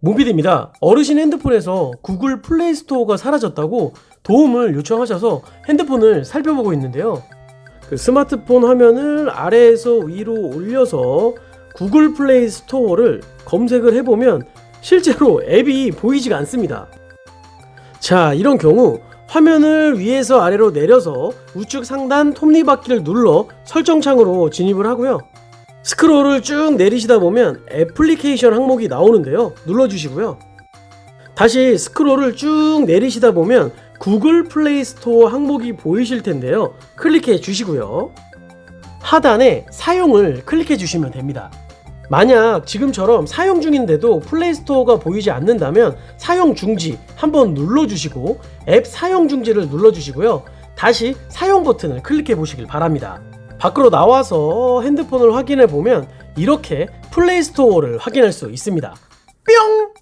모비드입니다. 어르신 핸드폰에서 구글 플레이 스토어가 사라졌다고 도움을 요청하셔서 핸드폰을 살펴보고 있는데요. 그 스마트폰 화면을 아래에서 위로 올려서 구글 플레이 스토어를 검색을 해보면 실제로 앱이 보이지가 않습니다. 자, 이런 경우 화면을 위에서 아래로 내려서 우측 상단 톱니바퀴를 눌러 설정창으로 진입을 하고요. 스크롤을 쭉 내리시다 보면 애플리케이션 항목이 나오는데요. 눌러주시고요. 다시 스크롤을 쭉 내리시다 보면 구글 플레이 스토어 항목이 보이실 텐데요. 클릭해 주시고요. 하단에 사용을 클릭해 주시면 됩니다. 만약 지금처럼 사용 중인데도 플레이 스토어가 보이지 않는다면 사용 중지 한번 눌러 주시고 앱 사용 중지를 눌러 주시고요. 다시 사용 버튼을 클릭해 보시길 바랍니다. 밖으로 나와서 핸드폰을 확인해 보면 이렇게 플레이 스토어를 확인할 수 있습니다. 뿅!